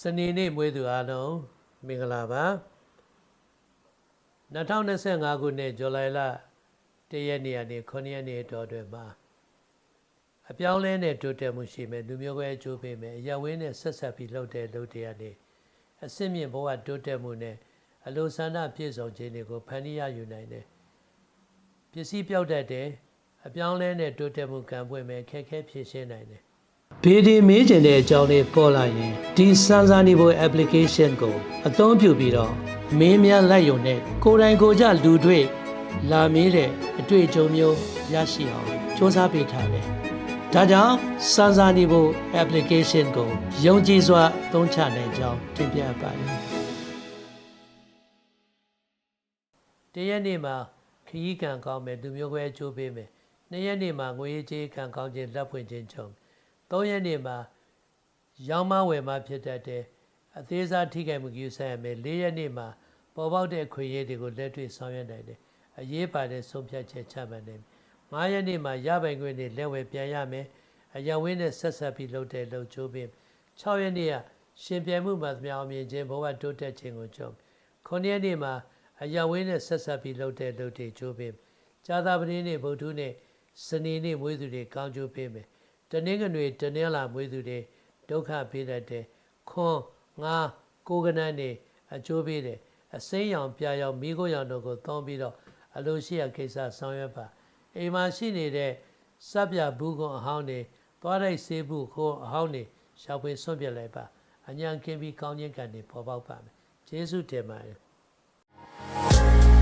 စနေနေ့မွေးသူအားလုံးမင်္ဂလာပါ2025ခုနှစ်ဇူလိုင်လ1ရက်နေ့ကနေ9ရက်နေ့တော်တွင်မှာအပြောင်းလဲနဲ့တိုးတက်မှုရှိမယ်လူမျိုးကွဲအကျိုးပေးမယ်အရဝင်းနဲ့ဆက်ဆက်ပြီးလှုပ်တဲ့လှုပ်တဲ့ကနေအစစ်မြင့်ဘဝတိုးတက်မှုနဲ့အလိုဆန္ဒပြည့်စုံခြင်းတွေကိုဖန်တီးရယူနိုင်တယ်ပစ္စည်းပြောက်တတ်တယ်အပြောင်းလဲနဲ့တိုးတက်မှုကံပွင့်မယ်ခက်ခဲဖြည့်ရှင်းနိုင်တယ် ဗီဒီမေးကျင်တဲ့အကြောင်းလေးပေါ်လာရင်ဒီစမ်းစာနေဖို့ application ကိုအသုံးပြုပြီးတော့မင်းများလိုက်ရုံနဲ့ကိုယ်တိုင်ကိုယ်ကျလူတွေလာမေးတဲ့အတွေ့အကြုံမျိုးရရှိအောင်စူးစမ်းပေးထားတယ်။ဒါကြောင့်စမ်းစာနေဖို့ application ကိုယုံကြည်စွာသုံးချနိုင်ကြောင်းတင်ပြပါတယ်။တရက်နေ့မှာခရီးကံကောင်းမယ်သူမျိုးခွဲအကျိုးပေးမယ်။နှစ်ရက်နေ့မှာငွေကြေးကံကောင်းခြင်းလက်ဖွင့်ခြင်းချုပ် ၃ရက်နေ့မှာရောင်းမဝယ်မဖြစ်တတ်တယ်အသေးစားထိခိုက်မှုကိစ္စရမယ်၄ရက်နေ့မှာပေါ်ပေါက်တဲ့ခွေရည်တွေကိုလက်တွေ့ဆောင်ရွက်နိုင်တယ်အရေးပါတဲ့ဆုံးဖြတ်ချက်ချမှတ်နိုင်တယ်၅ရက်နေ့မှာရပိုင်ခွင့်တွေလက်ဝယ်ပြန်ရမယ်အရဝင်းနဲ့ဆက်ဆက်ပြီးလုပ်တဲ့လုပ်ချိုးပင်6ရက်နေ့ကရှင်ပြိုင်မှုမှာသမျှအောင်မြင်ခြင်းဘဝတိုးတက်ခြင်းကိုကြုံ9ရက်နေ့မှာအရဝင်းနဲ့ဆက်ဆက်ပြီးလုပ်တဲ့လုပ်တွေချိုးပင်ကြာသပတေးနေ့ဗုဒ္ဓနေ့စနေနေ့မွေးသူတွေကောင်းချိုးပင်မယ် တနင်္ဂနွေတနင်္လာမွေးသူတွေဒုက္ခပေးတတ်တဲ့ခွန်ငါကိုကနန်းနေအကျိုးပေးတယ်အစိမ်းရောင်ပြာရောင်မိခိုးရောင်တို့ကိုသုံးပြီးတော့အလိုရှိရကိစ္စဆောင်ရွက်ပါအိမ်မှာရှိနေတဲ့စပ်ပြဘူးကွန်အဟောင်းတွေသွားတိုက်ဆေးဘူးခိုးအဟောင်းတွေရှောက်ပွေဆွန့်ပြစ်လိုက်ပါအញ្ញံကင်းပြီးကောင်းခြင်းကံတွေပေါ်ပေါက်ပါမယ်ကျေးဇူးတင်ပါတယ်